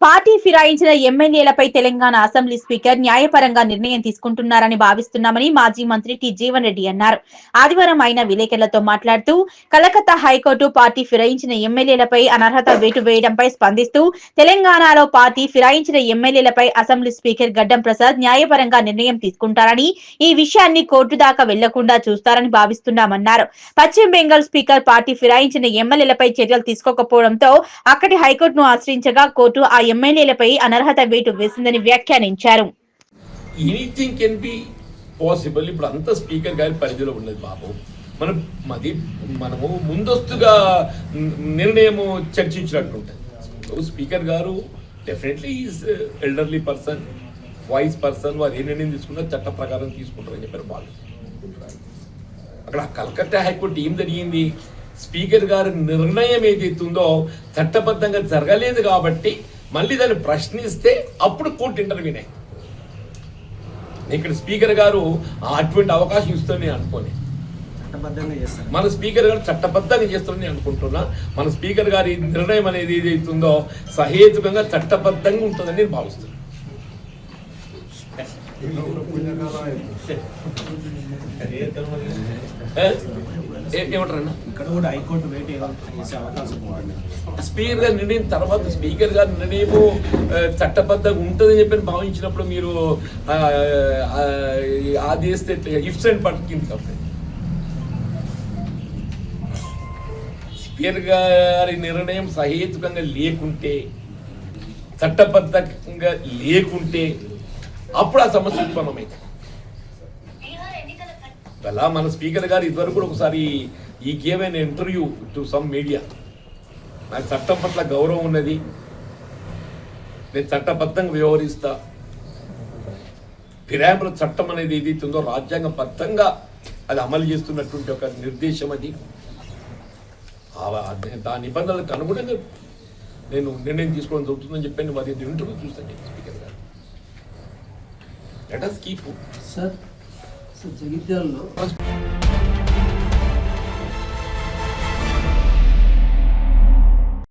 Party ఫిరాయించిన ఎమ్మెల్యేలపై Telangana assembly speaker న్యాయపరంగా నిర్ణయం తీసుకుంటున్నారని భావిస్తున్నామని మాజీ మంత్రి టి జీవన్ రెడ్డి అన్నారు. ఆదివారం ఆయన విలేకరులతో మాట్లాడుతూ కలకత్తా హైకోర్టు పార్టీ ఫిరాయించిన ఎమ్మెల్యేలపై అనర్హత వేటు వేయడంపై స్పందిస్తూ తెలంగాణలో పార్టీ ఫిరాయించిన ఎమ్మెల్యేలపై అసెంబ్లీ స్పీకర్ గడ్డం ప్రసాద్ న్యాయపరంగా నిర్ణయం తీసుకుంటారని ఈ విషయాన్ని కోర్టు దాకా వెళ్ళకుండా చూస్తారని భావిస్తున్నామన్నారు. పశ్చిమ బెంగాల్ స్పీకర్ పార్టీ ఫిరాయించిన ఎమ్మెల్యేలపై చర్యలు తీసుకోకపోవడంతో అక్కడి హైకోర్టును ఆశ్రయించగా కోర్టు ఆ ఎమ్మెల్యేలపై అనర్హత వేటు వేసిందని వ్యాఖ్యానించారు. ఎనీథింగ్ కెన్ బి పాసిబుల్ ఇప్పుడు అంత స్పీకర్ గారి పరిధిలో ఉండదు బాబు. మనం మది మనము ముందస్తుగా నిర్ణయము చర్చించినట్టుంటుంది స్పీకర్ గారు definitely is elderly person voice person వారు ఏ నిర్ణయం తీసుకున్నా చట్ట ప్రకారం తీసుకుంటారని చెప్పారు వాళ్ళు అక్కడ కలకత్తా హైకోర్టు ఏం జరిగింది? స్పీకర్ గారి నిర్ణయం ఏదైతుందో చట్టబద్ధంగా జరగలేదు కాబట్టి మళ్ళీ దాన్ని ప్రశ్నిస్తే అప్పుడు కోర్టు ఇంటర్వ్యూన్ ఇక్కడ స్పీకర్ గారు అటువంటి అవకాశం ఇస్తుందని నేను అనుకోని. మన స్పీకర్ గారు చట్టబద్ధంగా చేస్తారని నేను అనుకుంటున్నా. మన స్పీకర్ గారి నిర్ణయం అనేది ఏదైతుందో సహేతుకంగా చట్టబద్ధంగా ఉంటుందని నేను భావిస్తున్నాను ఏమంటారన్నా? ఇక్కడ కూడా హైకోర్టు వేటు చేసే అవకాశం ఉంది స్పీకర్ గారి నిర్ణయం తర్వాత స్పీకర్ గారి నిర్ణయము చట్టబద్ధంగా ఉంటుందని చెప్పి భావించినప్పుడు మీరు ఆదేశిస్తే ఇఫ్స్ అండ్ పట్టింది కాబట్టి. స్పీకర్ గారి నిర్ణయం సహేతుకంగా లేకుంటే చట్టబద్ధంగా లేకుంటే అప్పుడు ఆ సమస్య ఉత్పన్నమైంది అలా మన స్పీకర్ గారు ఇదివరకు కూడా ఒకసారి ఈ గేమ్ అయిన ఇంటర్వ్యూ టు సమ్ మీడియా. నాకు చట్టం పట్ల గౌరవం ఉన్నది. నేను చట్టబద్ధంగా వ్యవహరిస్తా. ఫిరాయింపుల చట్టం అనేది ఏదైతే ఉందో రాజ్యాంగబద్ధంగా అది అమలు చేస్తున్నటువంటి ఒక నిర్దేశం అది. ఆ- దాని నిబంధనలకు అనుగుణంగా నేను నిర్ణయం తీసుకోవడం జరుగుతుందని చెప్పాను మరి ఇంటర్వ్యూ చూస్తాను స్పీకర్ గారు. Let us keep sir sir జగిత్యాలలో